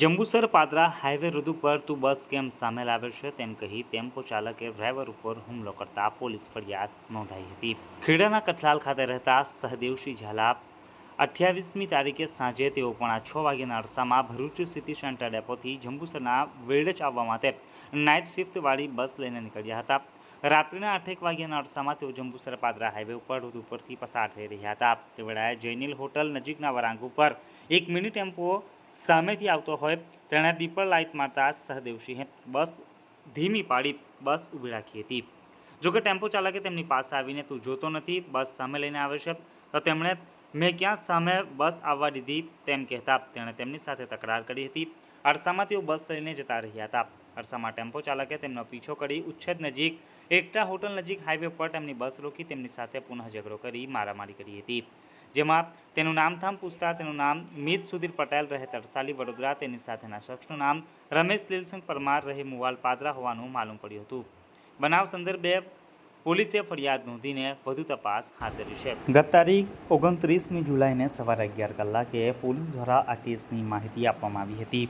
Jambusar Padra highway road ઉપર તું બસ કેમ સામે લાવ્યો છે? તેમ કહી ટેમ્પો ચાલકે ડ્રાઈવર ઉપર હુમલો કરતા પોલીસ ફરિયાદ નોંધાઈ હતી. ખેડાના કઠલાલ ખાતે રહેતા સહદેવસિંહ ઝાલા અઠ્યાવીસમી તારીખે સાંજે તેઓ પોણા છ વાગ્યાના અરસામાં ભરૂચ સિટી સેન્ટર ડેપોથી જંબુસરના વેડજ આવવા માટે નાઇટ શિફ્ટવાળી બસ લઈને નીકળ્યા હતા. રાત્રિના આઠેક વાગ્યાના અરસામાં તેઓ જંબુસર પાદરા હાઈવે ઉપર રોડ ઉપરથી પસાર થઈ રહ્યા હતા. તે વેળાએ જૈનિલ હોટલ નજીકના વરાંગ ઉપર એક મિની ટેમ્પો સામેથી આવતો હોય તેણે દીપર લાઇટ મારતા સહદેવસિંહે બસ ધીમી પાડી, બસ ઊભી રાખી હતી. જોકે ટેમ્પો ચાલકે તેમની પાસે આવીને તું જોતો નથી, બસ સામે લઈને આવે છે. તો તેમણે મેં ક્યાં સામે બસ આવવા દીધી તેમ કહેતા તેણે તેમની સાથે તકરાર કરી હતી. અરસામાં તેઓ બસ લઈને જતા રહ્યા હતા. અરસામાં ટેમ્પો ચાલકે તેમનો પીછો કરી ઉચ્છેદ નજીક એકટા હોટલ નજીક હાઈવે પર તેમની બસ રોકી તેમની સાથે પુનઃ ઝઘડો કરી મારામારી કરી હતી. જેમાં તેનું નામથામ પૂછતા તેનું નામ મિત સુધીર પટેલ રહે તરસાલી વડોદરા, તેની સાથેના શખ્સનું નામ રમેશ લીલસિંહ પરમાર રહે મુવાલ પાદરા હોવાનું માલુમ પડ્યું હતું. બનાવ સંદર્ભે પોલીસે ફરિયાદ નોંધીને વધુ તપાસ હાથ ધરી છે. ગત તારીખ ઓગણત્રીસમી જુલાઈને સવારે અગિયાર કલાકે પોલીસ દ્વારા આ કેસની માહિતી આપવામાં આવી હતી.